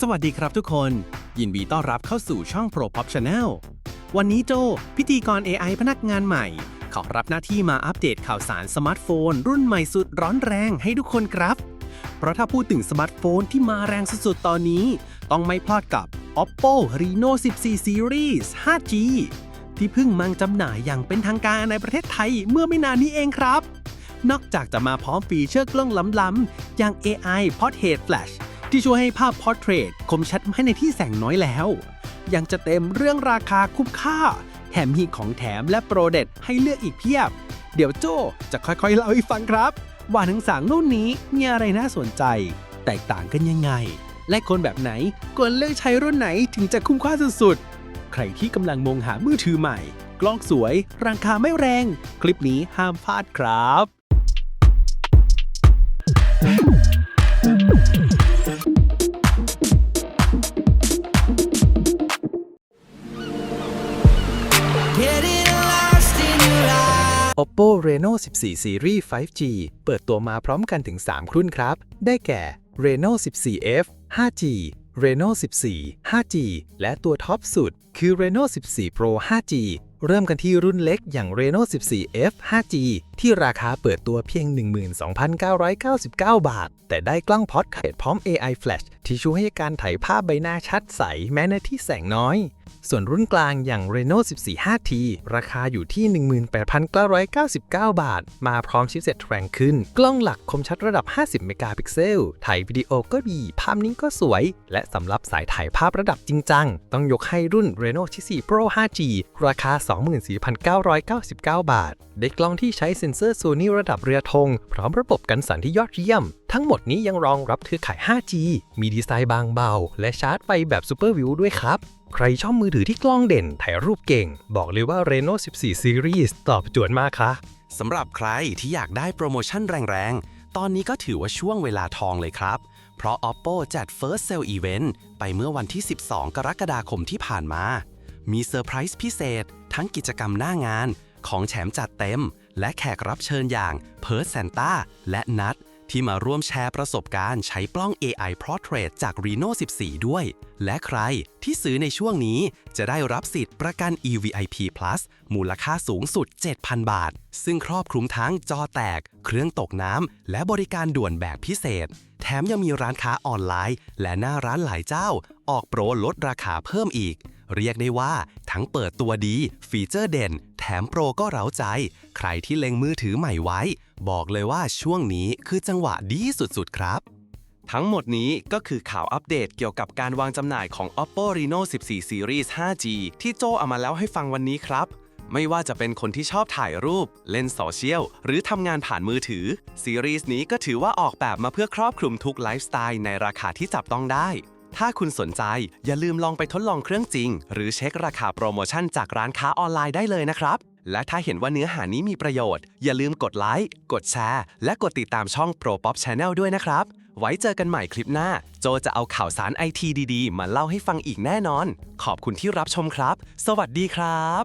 สวัสดีครับทุกคน ยินดีต้อนรับเข้าสู่ช่อง Pro Pop Channel วันนี้โจ พิธีกร AI พนักงานใหม่ ขอรับหน้าที่มาอัปเดตข่าวสารสมาร์ทโฟน รุ่นใหม่สุดร้อนแรงให้ทุกคนครับ เพราะถ้าพูดถึงสมาร์ทโฟนที่มาแรงสุดๆตอนนี้ ต้องไม่พลาดกับ Oppo Reno 14 Series 5G ที่เพิ่งมังจำหน่ายอย่างเป็นทางการในประเทศไทยเมื่อไม่นานนี้เองครับ นอกจากจะมาพร้อมฟีเจอร์กล้องล้ำๆอย่าง AI Portrait Flash ที่ช่วยให้ภาพ Portrait คมชัดไม่ในที่แสงน้อยแล้ว ยังจะเต็มเรื่องราคาคุ้มค่า แถมมีของแถมและโปรเด็ดให้เลือกอีกเพียบ เดี๋ยวโจจะค่อยๆเล่าให้ฟังครับ ว่าทั้งสางรุ่นนี้มีอะไรน่าสนใจ แตกต่างกันยังไง และคนแบบไหนควรเลือกใช้รุ่นไหนถึงจะคุ้มค่าสุดๆใครที่กำลังมองหามือถือใหม่ กล้องสวย ราคาไม่แรง คลิปนี้ห้ามพลาดครับ Oppo Reno 14 Series 5G เปิดตัวมาพร้อมกันถึง 3 รุ่นครับ ได้แก่ Reno 14F 5G Reno 14 5G และตัวท็อปสุด คือ Reno 14 Pro 5G เริ่มกันที่รุ่นเล็กอย่าง Reno 14F 5G ที่ราคาเปิดตัวเพียง 12,999 บาท แต่ได้กล้องพอดเทรตพร้อม AI Flash ที่ช่วยให้การถ่ายภาพใบหน้าชัดใสแม้ในที่แสงน้อย ส่วนรุ่นกลางอย่าง Reno 14 5T ราคาอยู่ที่ 18,999 บาท มาพร้อมชิปเซ็ตแรงขึ้น กล้องหลักคมชัดระดับ 50 เมกะพิกเซล ถ่ายวิดีโอก็ดี ภาพนิ่งก็สวย และสำหรับสายถ่ายภาพระดับจริงจัง ต้องยกให้รุ่น Reno 14 Pro 5G ราคา 24,999 บาท ได้กล้องที่ใช้เซ็นเซอร์ Sony ระดับเรือธงพร้อมระบบกันสั่นที่ยอดเยี่ยม ทั้งหมดนี้ยังรองรับเครือข่าย 5G มีดีไซน์บางเบา และชาร์จไฟแบบ Super View ด้วยครับ ใครชอบมือถือที่กล้องเด่นถ่ายรูปเก่ง บอกเลยว่า Reno 14 Series ตอบโจทย์มากค่ะสำหรับใครที่อยากได้โปรโมชั่นแรงๆ ตอนนี้ก็ถือว่าช่วงเวลาทองเลยครับ เพราะ Oppo จัด First Sale Event ไปเมื่อวันที่ 12 กรกฎาคมที่ผ่านมา มีเซอร์ไพรส์พิเศษ ทั้งกิจกรรมหน้างาน ของแถมจัดเต็ม และแขกรับเชิญอย่างเพิร์ s แซนต้าและนัท ที่มาร่วมแชร์ประสบการณ์ใช้กล้อง AI Portrait จาก Reno 14 ด้วย และใครที่ซื้อในช่วงนี้จะได้รับสิทธิ์ประกัน EVIP Plus มูลค่าสูงสุด 7,000 บาท ซึ่งครอบคลุมทั้งจอแตก เครื่องตกน้ำ และบริการด่วนแบบพิเศษ แถมยังมีร้านค้าออนไลน์ และหน้าร้านหลายเจ้า ออกโปรลดราคาเพิ่มอีก เรียกได้ว่าทั้งเปิดตัวดี ฟีเจอร์เด่น แถมโปรก็เร้าใจ ใครที่เล็งมือถือใหม่ไว้ บอกเลยว่าช่วงนี้คือจังหวะดีสุดๆครับ ทั้งหมดนี้ก็คือข่าวอัปเดตเกี่ยวกับการวางจำหน่ายของ Oppo Reno 14 Series 5G ที่โจเอามาแล้วให้ฟังวันนี้ครับไม่ว่าจะเป็นคนที่ชอบถ่ายรูป เล่นโซเชียล หรือทำงานผ่านมือถือ ซีรีส์นี้ก็ถือว่าออกแบบมาเพื่อครอบคลุมทุกไลฟ์สไตล์ในราคาที่จับต้องได้ ถ้าคุณสนใจอย่าลืมลองไปทดลองเครื่องจริง หรือเช็คราคาโปรโมชั่นจากร้านค้าออนไลน์ได้เลยนะครับ และถ้าเห็นว่าเนื้อหานี้มีประโยชน์ อย่าลืมกดไลค์กดแชร์ และกดติดตามช่อง Pro Pop Channel ด้วยนะครับ ไว้เจอกันใหม่คลิปหน้า โจจะเอาข่าวสารไอทีดีๆ มาเล่าให้ฟังอีกแน่นอน ขอบคุณที่รับชมครับ สวัสดีครับ